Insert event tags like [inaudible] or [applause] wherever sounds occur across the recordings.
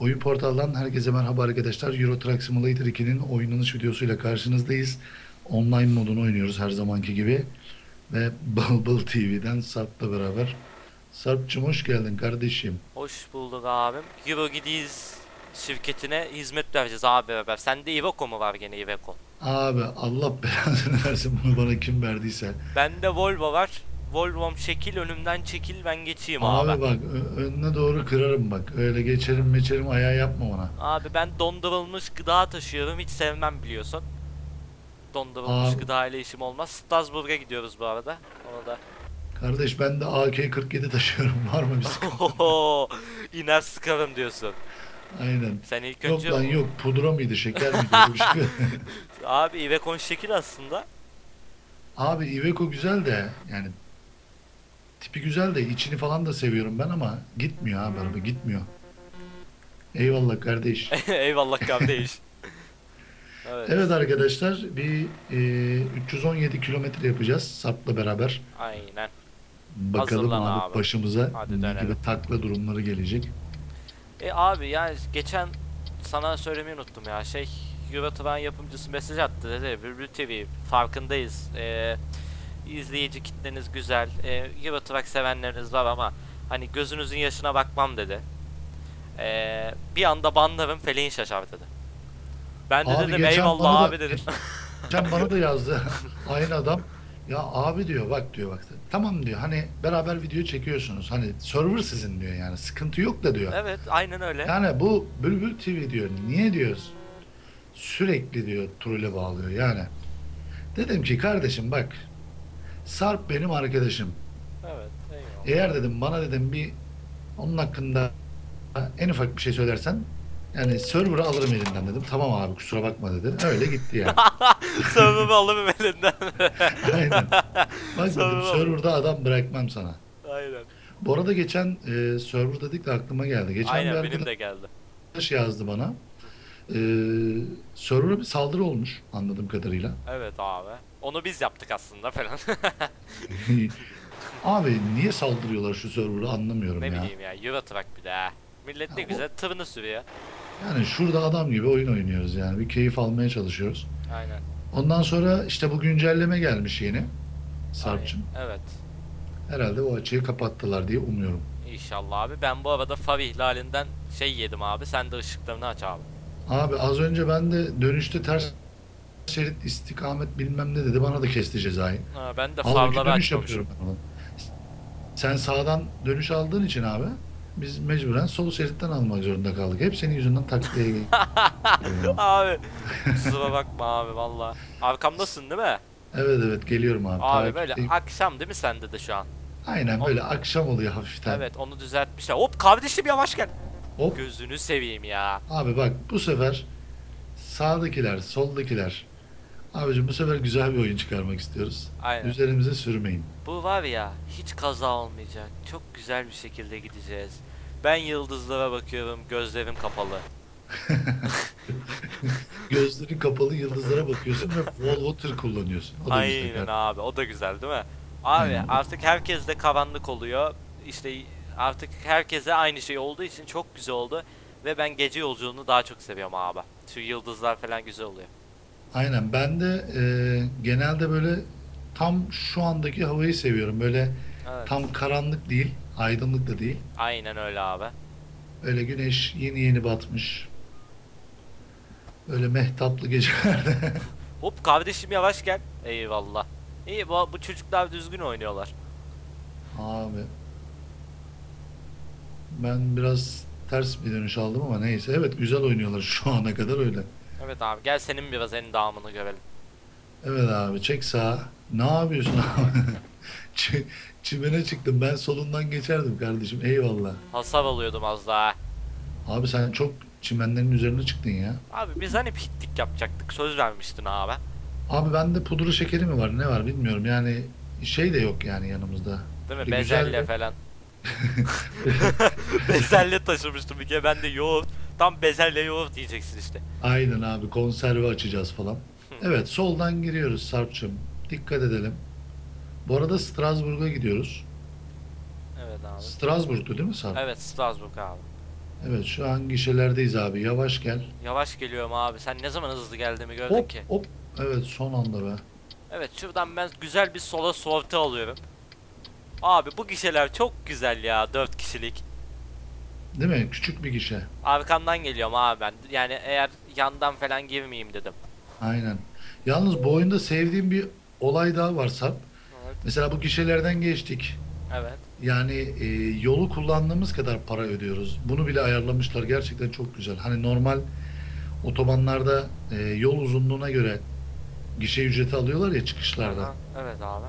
Oyun portaldan herkese merhaba arkadaşlar. Euro Truck Simulator 2'nin oynanış videosuyla karşınızdayız. Online modunu oynuyoruz her zamanki gibi. Ve [laughs] Bulbul TV'den Sarp'la beraber. Sarp'cığım hoş geldin kardeşim. Hoş bulduk abim. Euro Gidiyiz şirketine hizmet vereceğiz abi beraber. Sende Iveco mu var gene Iveco? Abi Allah belasını versin bunu bana kim verdiyse. Bende Volvo var. Volvo'm şekil önümden çekil ben geçeyim abi. Abi bak önüne doğru kırarım bak. Öyle geçerim meçerim ayağı yapma ona. Abi ben dondurulmuş gıda taşıyorum hiç sevmem biliyorsun. Dondurulmuş Abi. gıda ile işim olmaz. Strasbourg'a gidiyoruz bu arada. Onu da. Kardeş ben de AK-47 taşıyorum. Var mı bir sıkıntı? [laughs] İner sıkarım diyorsun. Aynen. Sen ilk Yok önce lan yok pudra mıydı şeker miydi şey. [laughs] abi Iveco'nun şekil aslında. Abi Iveco güzel de yani tipi güzel de içini falan da seviyorum ben ama gitmiyor abi araba gitmiyor. Eyvallah kardeş. [laughs] Eyvallah kardeş. [laughs] evet. Evet arkadaşlar bir e, 317 kilometre yapacağız Sarp'la beraber. Aynen. Bakalım Hazırlan abi, abi. başımıza Hadi ne dönelim. gibi takla durumları gelecek. E abi yani geçen sana söylemeyi unuttum ya şey Eurotrain yapımcısı mesaj attı dedi Bülbül TV farkındayız e, izleyici kitleniz güzel e, Eurotrack sevenleriniz var ama hani gözünüzün yaşına bakmam dedi e, bir anda banlarım feleğin şaşar dedi ben de Abi dedim geçen eyvallah da- abi dedim [laughs] Sen bana da yazdı [laughs] aynı adam. Ya abi diyor bak diyor bak. Tamam diyor hani beraber video çekiyorsunuz. Hani server sizin diyor yani sıkıntı yok da diyor. evet aynen öyle Yani bu Bülbül TV diyor. Niye diyor? Sürekli diyor trole bağlıyor yani. Dedim ki kardeşim bak. Sarp benim arkadaşım. evet eyvallah Eğer dedim bana dedim bir onun hakkında en ufak bir şey söylersen yani server'ı alırım elinden dedim. Tamam abi kusura bakma dedi. Öyle gitti yani. [laughs] Sövümü alırım elinden [laughs] Aynen. Bak dedim Server'ı server'da adam bırakmam sana. aynen Bu arada geçen e, server dedik de aklıma geldi. Geçen bir aynen arkadaş benim de geldi yazdı bana. E, server'a bir saldırı olmuş anladığım kadarıyla. Evet abi. Onu biz yaptık aslında falan. [laughs] Abi niye saldırıyorlar şu server'a anlamıyorum ne ya. bileyim ya. Eurotrack bir de ha. Millet ne Ya o- güzel tırını sürüyor. Yani şurada adam gibi oyun oynuyoruz yani. Bir keyif almaya çalışıyoruz. Aynen. Ondan sonra işte bu güncelleme gelmiş yeni. Sarp'cığım. Aynen. Evet. Herhalde o açığı kapattılar diye umuyorum. İnşallah abi. Ben bu arada far ihlalinden şey yedim abi. Sen de ışıklarını aç abi. Abi az önce ben de dönüşte ters şerit istikamet bilmem ne dedi. Bana da kesti cezayı. Ha, ben de Halbuki farları dönüş açmamışım. yapıyorum ben ona. Sen sağdan dönüş aldığın için abi biz mecburen sol şeritten almak zorunda kaldık. Hep senin yüzünden takviye geldi. [laughs] abi. Kusura bakma abi valla. Arkamdasın değil mi? evet evet geliyorum abi. Abi böyle Takipteyim. akşam değil mi sende de şu an? Aynen böyle akşam oluyor hafiften. Evet onu düzeltmişler. Hop kardeşim yavaş gel. Hop. Gözünü seveyim ya. Abi bak bu sefer sağdakiler, soldakiler. Abicim bu sefer güzel bir oyun çıkarmak istiyoruz. Aynen. Üzerimize sürmeyin. Bu var ya hiç kaza olmayacak. Çok güzel bir şekilde gideceğiz. Ben yıldızlara bakıyorum, gözlerim kapalı. [laughs] Gözlerin kapalı yıldızlara bakıyorsun ve Volvo tır kullanıyorsun. O da güzel Aynen kardeşim. abi, o da güzel değil mi? Abi Aynen. artık herkes de karanlık oluyor. İşte artık herkese aynı şey olduğu için çok güzel oldu. Ve ben gece yolculuğunu daha çok seviyorum abi. Şu yıldızlar falan güzel oluyor. Aynen ben de e, genelde böyle tam şu andaki havayı seviyorum. Böyle Evet. tam karanlık değil, aydınlık da değil. Aynen öyle abi. Öyle güneş yeni yeni batmış. Öyle mehtaplı gecelerde. [laughs] Hop kardeşim yavaş gel. Eyvallah. İyi bu, bu çocuklar düzgün oynuyorlar. Abi. Ben biraz ters bir dönüş aldım ama neyse. Evet güzel oynuyorlar şu ana kadar öyle. Evet abi gel senin biraz endamını görelim. Evet abi çek sağa. Ne yapıyorsun abi? [laughs] Çi- Çimene çıktım. Ben solundan geçerdim kardeşim. Eyvallah. Hasar alıyordum az daha. Abi sen çok çimenlerin üzerine çıktın ya. Abi biz hani pitlik yapacaktık söz vermiştin abi. Abi bende pudra şekeri mi var ne var bilmiyorum. Yani şey de yok yani yanımızda. Değil mi? Bir güzel Bezelye de- falan. [laughs] [laughs] bezelye taşımıştım bir kere ben de yoğurt. Tam bezelye yoğurt diyeceksin işte. Aynen abi konserve açacağız falan. Evet soldan giriyoruz Sarp'cığım. Dikkat edelim. Bu arada Strasbourg'a gidiyoruz. Evet abi. Strasbourg'tu değil mi Sarp? Evet Strasbourg abi. Evet şu an gişelerdeyiz abi. Yavaş gel. Yavaş geliyorum abi. Sen ne zaman hızlı geldiğimi gördün Hop ki. hop. Evet son anda be. Evet şuradan ben güzel bir sola sorti alıyorum. Abi bu gişeler çok güzel ya 4 kişilik. Değil mi? Küçük bir gişe. Arkamdan geliyorum abi ben. Yani eğer yandan falan girmeyeyim dedim. Aynen. Yalnız bu oyunda sevdiğim bir olay daha var Sarp. Evet. Mesela bu gişelerden geçtik. Evet. Yani e, yolu kullandığımız kadar para ödüyoruz. Bunu bile ayarlamışlar. Gerçekten çok güzel. Hani normal otobanlarda e, yol uzunluğuna göre gişe ücreti alıyorlar ya çıkışlarda. Aha, Evet abi.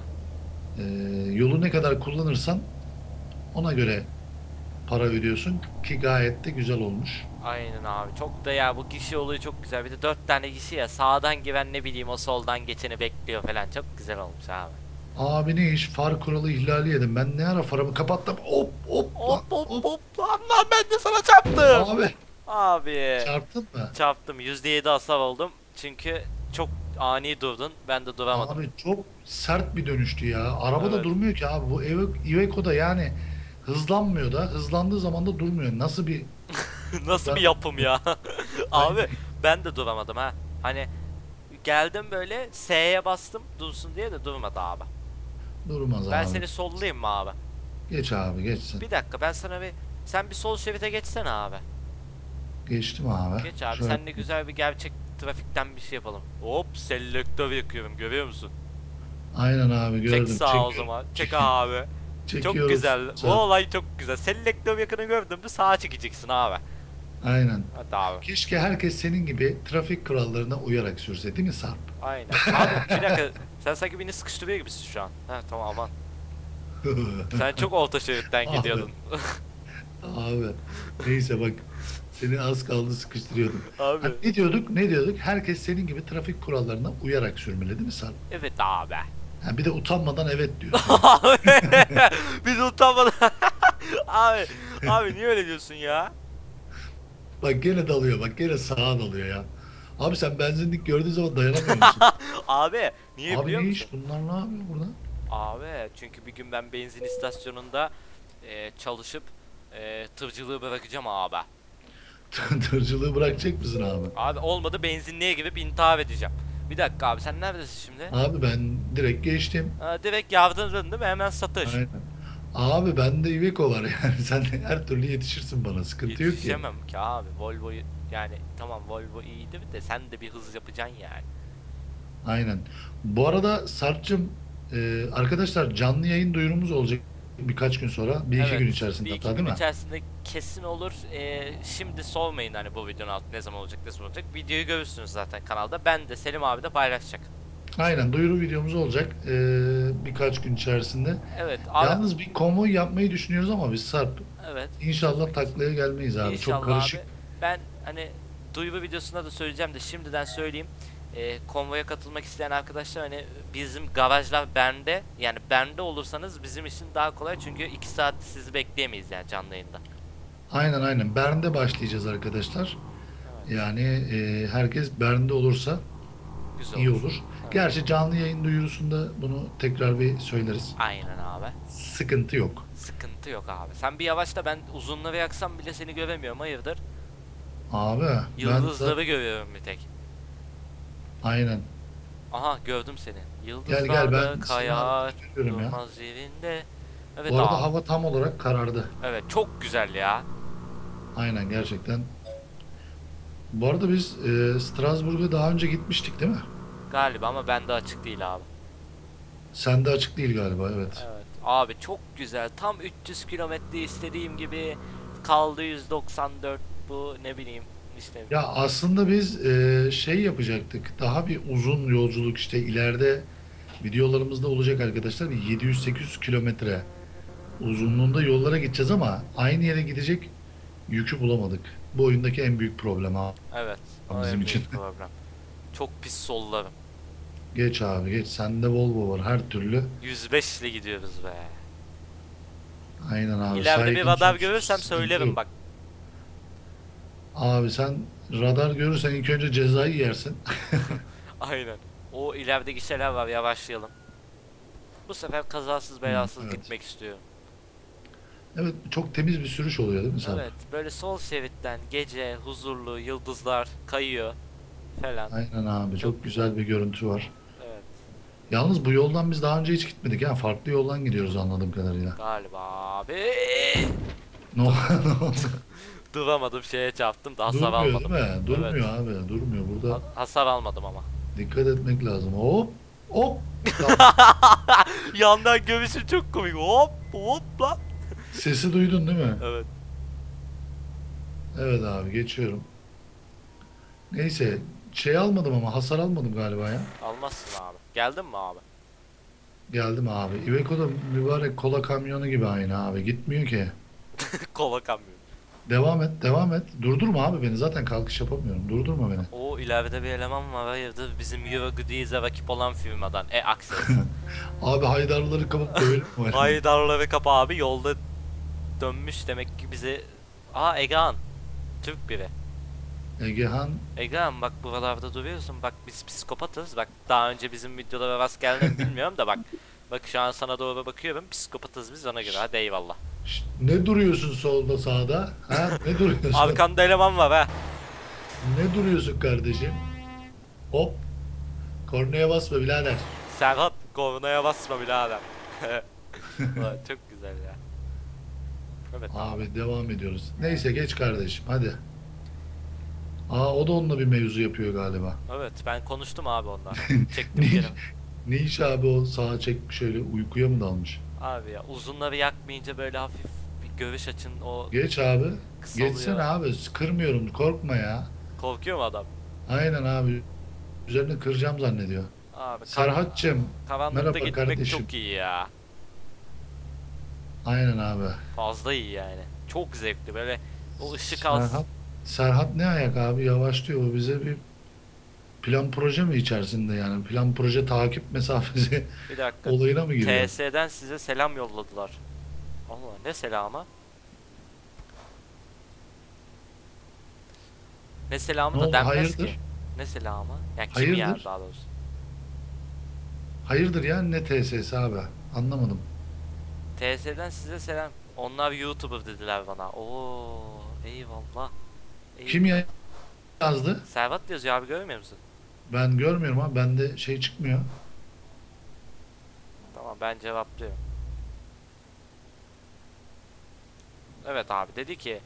E, yolu ne kadar kullanırsan ona göre para ödüyorsun ki gayet de güzel olmuş. Aynen abi. Çok da ya bu gişe olayı çok güzel. Bir de 4 tane gişe ya. Sağdan giren ne bileyim o soldan geçeni bekliyor falan. Çok güzel olmuş abi. Abi ne iş? Far kuralı ihlali yedim. Ben ne ara farımı kapattım? Hop hop Hop hop hop. lan lan ben de sana çarptım. Abi Abi. çarptın mı? Çarptım. %7 hasar oldum. Çünkü çok ani durdun. Ben de duramadım. Abi çok sert bir dönüştü ya. Araba da Evet. durmuyor ki abi. Bu Iveco- Iveco'da yani hızlanmıyor da hızlandığı zaman da durmuyor. Nasıl bir [laughs] Nasıl bir yapım ya? [laughs] Abi ben de duramadım ha. Hani geldim böyle S'ye bastım dursun diye de durmadı abi. durmaz Ben abi. seni sollayayım mı abi? Geç abi geçsin. Bir dakika ben sana bir sen bir sol şeride geçsene abi. Geçtim abi. Geç abi Şöyle- sen de güzel bir gerçek trafikten bir şey yapalım. Hop selektör yakıyorum görüyor musun? Aynen abi gördüm. Çek sağa o zaman. Çek abi. [laughs] çok çekiyoruz. güzel. Sağ- Bu olay çok güzel. Selektör yakını gördün mü sağa çekeceksin abi. Aynen. Hadi abi. Keşke herkes senin gibi trafik kurallarına uyarak sürse değil mi Sarp? Aynen. Abi bir dakika. Sen sanki beni sıkıştırıyor gibisin şu an. Ha tamam aman. [laughs] Sen çok orta şeritten gidiyordun. abi neyse bak seni az kaldı sıkıştırıyordum. Abi. Ha, ne diyorduk? Ne diyorduk? Herkes senin gibi trafik kurallarına uyarak sürmeli değil mi Sarp? Evet abi. Ha, bir de utanmadan evet diyor. [laughs] Biz utanmadan. [laughs] abi. Abi niye öyle diyorsun ya? bak gene dalıyor bak gene sağa dalıyor ya. Abi sen benzinlik gördüğün zaman dayanamıyor musun? [laughs] Abi niye Abi biliyor ne musun? iş bunlar ne yapıyor burada? Abi çünkü bir gün ben benzin istasyonunda e, çalışıp e, tırcılığı bırakacağım abi. Tırcılığı bırakacak mısın abi? Abi olmadı benzinliğe girip intihar edeceğim. Bir dakika abi sen neredesin şimdi? Abi ben direkt geçtim. Ha, direkt yardımcın değil mi? Hemen satış. Aynen. Abi bende Iveco var yani [laughs] sen her türlü yetişirsin bana sıkıntı yok ki. Yetişemem ki abi. Volvo'yu yani tamam Volvo iyiydi de sen de bir hız yapacaksın yani. Aynen. Bu arada Sarp'cığım e, arkadaşlar canlı yayın duyurumuz olacak birkaç gün sonra. Bir iki Evet, gün içerisinde bir iki hatta gün değil mi? içerisinde kesin olur. Ee, şimdi sormayın hani bu videonun altı ne zaman olacak ne zaman olacak. Videoyu görürsünüz zaten kanalda. Ben de Selim abi de paylaşacak. Aynen duyuru videomuz olacak e, birkaç gün içerisinde. Evet abi. Yalnız bir konvoy yapmayı düşünüyoruz ama biz Sarp Evet. inşallah taklaya gelmeyiz abi. İnşallah Çok karışık. abi. Ben hani duyuru videosunda da söyleyeceğim de şimdiden söyleyeyim. Ee, konvoya katılmak isteyen arkadaşlar hani bizim garajlar bende. Yani bende olursanız bizim için daha kolay çünkü 2 saat sizi bekleyemeyiz yani canlı yayında. Aynen aynen. Bern'de başlayacağız arkadaşlar. Evet. Yani e, herkes Bern'de olursa Güzel iyi olur. olur. Evet. Gerçi canlı yayın duyurusunda bunu tekrar bir söyleriz. Aynen abi. Sıkıntı yok. Sıkıntı yok abi. Sen bir yavaşla ben uzunları yaksam bile seni göremiyorum. Hayırdır? Abi ben Yıldızları de- görüyorum bir tek. Aynen. Aha gördüm seni. Yıldızlar Gel, ben seni kayar ya. durmaz yerinde. Evet Bu arada hava tam olarak karardı. Evet çok güzel ya. Aynen gerçekten. Bu arada biz e, Strasbourg'a daha önce gitmiştik değil mi? Galiba ama bende açık değil abi. Sende açık değil galiba evet. Evet. Abi çok güzel. Tam 300 kilometre istediğim gibi kaldı 194 bu ne bileyim işte. Ya aslında biz e, şey yapacaktık. Daha bir uzun yolculuk işte ileride videolarımızda olacak arkadaşlar. Bir 700-800 kilometre uzunluğunda yollara gideceğiz ama aynı yere gidecek yükü bulamadık. Bu oyundaki en büyük problem ha. Evet. Bizim en büyük için. [laughs] problem. Çok pis sollarım. Geç abi geç. Sende Volvo var her türlü. 105 ile gidiyoruz be. Aynen abi. İleride bir radar görürsem söylerim bak. Abi sen radar görürsen ilk önce cezayı yersin. [laughs] Aynen. O ilerideki şeyler var yavaşlayalım. Bu sefer kazasız belasız evet. gitmek istiyorum. Evet çok temiz bir sürüş oluyor değil mi Sarp? Evet böyle sol şeritten gece huzurlu yıldızlar kayıyor falan. Aynen abi çok Çok güzel bir görüntü var. Evet Yalnız bu yoldan biz daha önce hiç gitmedik ya. Farklı yoldan gidiyoruz anladığım kadarıyla. galiba abi. Ne [laughs] oldu? Duramadım şeye çarptım da hasar Durmuyor almadım. değil mi? Durmuyor abi. Durmuyor. Burada Ha- Hasar almadım ama. dikkat etmek lazım. Hop. Hop. [laughs] Yandan göğsüm çok komik. Hop hop lan. Sesi duydun değil mi? Evet. Evet abi geçiyorum. Neyse şey almadım ama hasar almadım galiba ya. Almazsın abi. Geldin mi abi? Geldim abi. Iveco da mübarek kola kamyonu gibi aynı abi. Gitmiyor ki. [laughs] Kola kamyonu. Devam et, devam et. Durdurma abi beni. Zaten kalkış yapamıyorum. Durdurma beni. O ileride bir eleman var hayırdır bizim Euro Goodies'e rakip olan firmadan. E Access. [laughs] Abi haydarları kapıp böyle mi? Haydarları kapı abi yolda dönmüş demek ki bizi... Aa Egehan. Türk biri. Egehan Egehan bak buralarda duruyorsun bak biz psikopatız bak daha önce bizim videolara rast geldin mi bilmiyorum da bak bak şu an sana doğru bakıyorum psikopatız biz ona göre hadi eyvallah. Şşt, ne duruyorsun solda sağda? Ha? Ne duruyorsun? [laughs] Arkanda eleman var ha. Ne duruyorsun kardeşim? Hop. Kornaya basma birader. Serhat kornaya basma birader. [laughs] Ulan Çok güzel ya. Evet abi. Abi devam ediyoruz. Neyse geç kardeşim hadi. Aa o da onunla bir mevzu yapıyor galiba. Evet ben konuştum abi ondan. [laughs] Çektim Ne, geri. ne iş abi o sağa çekmiş şöyle uykuya mı dalmış? Abi ya uzunları yakmayınca böyle hafif bir görüş açın o Geç abi. kısalıyor. Geçsene abi. Kırmıyorum korkma ya. Korkuyor mu adam? Aynen abi. Üzerine kıracağım zannediyor. Abi Serhat'cığım. karanlıkta merhaba gitmek kardeşim. çok iyi ya. Aynen abi. Fazla iyi yani. Çok zevkli böyle o ışık az. Serhat, Serhat ne ayak abi yavaşlıyor. Bize bir plan proje mi içerisinde yani? Plan proje takip mesafesi Bir dakika. olayına mı giriyor? TS'den size selam yolladılar. Allah ne selamı? Ne selamı Ne da oldu, denmez hayırdır? ki. Ne selamı? Yani kim Hayırdır? yani daha doğrusu. Hayırdır ya ne TSS abi? Anlamadım. TS'den size selam. Onlar YouTuber dediler bana. Oo eyvallah. Eyvallah. Kim ya- yazdı? Servat yazıyor abi görmüyor musun? Ben görmüyorum ama bende şey çıkmıyor. Tamam ben cevaplıyorum. Evet abi dedi ki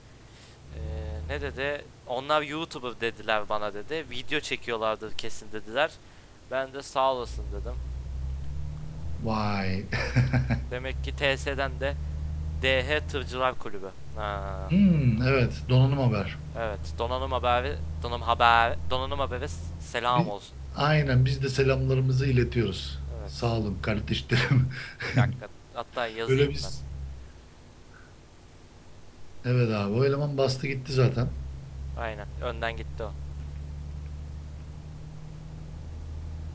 eee, ne dedi? Onlar YouTuber dediler bana dedi. Video çekiyorlardır kesin dediler. Ben de sağ olasın dedim. Vay. [laughs] Demek ki TS'den de DH Tırcılar Kulübü. Ha, Hmm, evet donanım haber. evet. Donanım haberi, donanım haber, donanım haberi selam olsun. Aynen biz de selamlarımızı iletiyoruz. Evet. Sağ olun kardeşlerim. Bir dakika. Hatta [laughs] yazayım Böyle ben. biz... Evet abi o eleman bastı gitti zaten. Aynen. Önden gitti o.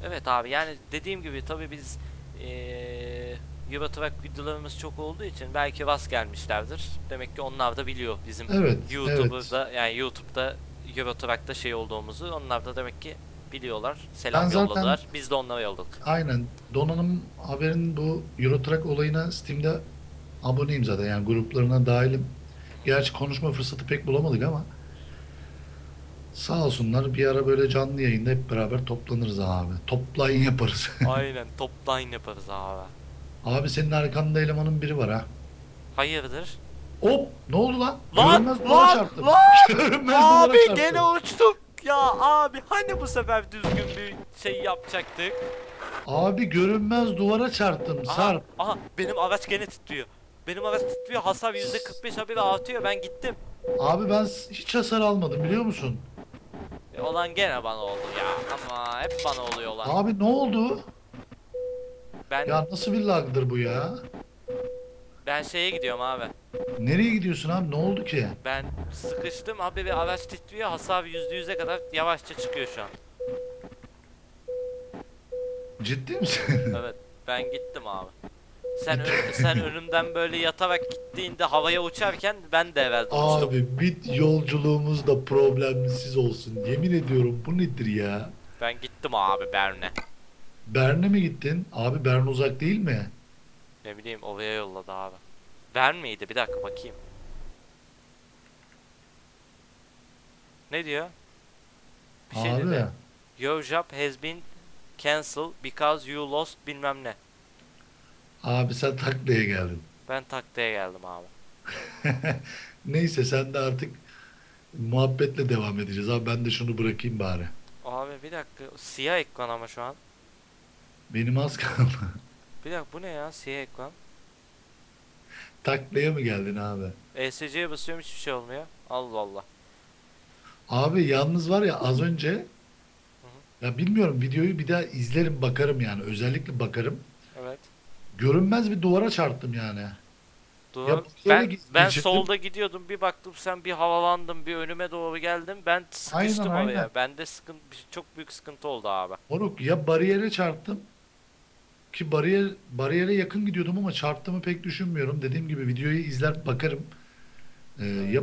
Evet abi yani dediğim gibi tabi biz eee Euro Truck videolarımız çok olduğu için belki rast gelmişlerdir. Demek ki onlar da biliyor bizim Evet, YouTube'da yani YouTube'da Euro Truck'ta şey olduğumuzu. Onlar da demek ki biliyorlar. Selam Ben zaten- yolladılar. Biz de onlara yolladık. Aynen donanım haberin bu Eurotrack olayına Steam'de aboneyim zaten yani gruplarına dahilim. Gerçi konuşma fırsatı pek bulamadık ama sağ olsunlar bir ara böyle canlı yayında hep beraber toplanırız abi. Toplayın yaparız. [laughs] Aynen topline yaparız abi. abi senin arkanda elemanın biri var ha. Hayırdır? Hop ne oldu lan? Lan, Görünmez duvara lan, çarptım. lan! [laughs] Görünmez duvara Abi çarptım. gene uçtuk. Ya abi hani bu sefer düzgün bir şey yapacaktık? Abi görünmez duvara çarptım Aha, Sarp. aha benim araç gene titriyor. Benim araç titriyor. Hasar %45 haberi artıyor. Ben gittim. Abi ben hiç hasar almadım biliyor musun? E, olan gene bana oldu ya. Ama hep bana oluyor olan. Abi ne oldu? Ben Ya nasıl bir lagdır bu ya? Ben şeye gidiyorum abi. Nereye gidiyorsun abi? Ne oldu ki? Ben sıkıştım abi ve araç titriyor. Hasar %100'e kadar yavaşça çıkıyor şu an. Ciddi misin? [laughs] Evet ben gittim abi. Sen ön- sen önümden böyle yatarak gittiğinde havaya uçarken ben de evvelden uçtum. Abi bit yolculuğumuz da problemsiz olsun. Yemin ediyorum bu nedir ya? Ben gittim abi Bern'e. Bern'e mi gittin? Abi Bern uzak değil mi? Ne bileyim oraya yolladı abi. Ver miydi? Bir dakika bakayım. Ne diyor? Bir şey Abi dedi. Your job has been cancelled because you lost bilmem ne. abi sen taklaya geldin. Ben taklaya geldim abi. [laughs] Neyse sen de artık muhabbetle devam edeceğiz. Abi ben de şunu bırakayım bari. Abi bir dakika. Siyah ekran ama şu an. Benim az kaldı. Bir dakika bu ne ya? Siyah ekran. Taklaya mı geldin abi? ESC'ye basıyorum hiçbir şey olmuyor. Allah Allah. Abi yalnız var ya az önce ya bilmiyorum videoyu bir daha izlerim bakarım yani özellikle bakarım. Evet. Görünmez bir duvara çarptım yani. Bu yere Ben ben solda gidiyordum bir baktım sen bir havalandın bir önüme doğru geldin ben sıkıştım Aynen, oraya. aynen. Bende sıkıntı çok büyük sıkıntı oldu abi. Moruk ya bariyere çarptım ki bariyer bariyere yakın gidiyordum ama çarptığımı pek düşünmüyorum. Dediğim gibi videoyu izler bakarım. Ee, ya